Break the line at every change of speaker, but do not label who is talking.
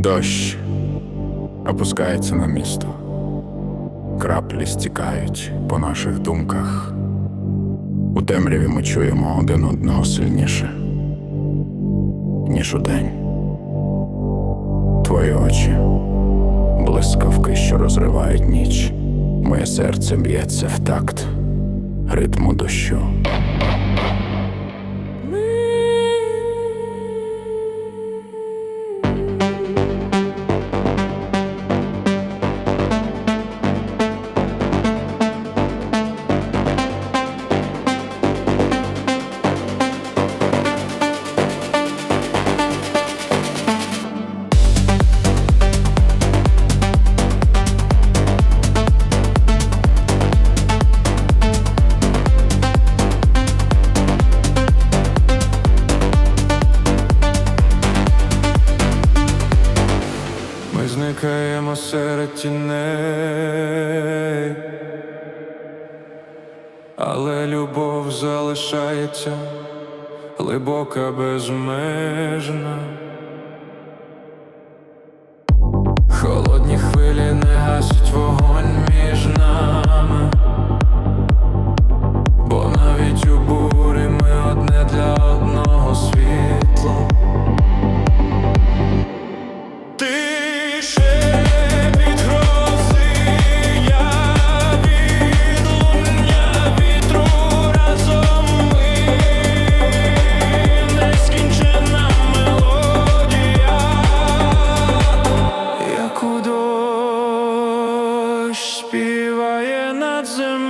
Дощ опускається на місто. Краплі стікають по наших думках. У темряві ми чуємо один одного сильніше, ніж удень. Твої очі, блискавки, що розривають ніч. Моє серце б'ється в такт ритму дощу.
Ми серед тіней, але любов залишається глибока, безмежна. doesn't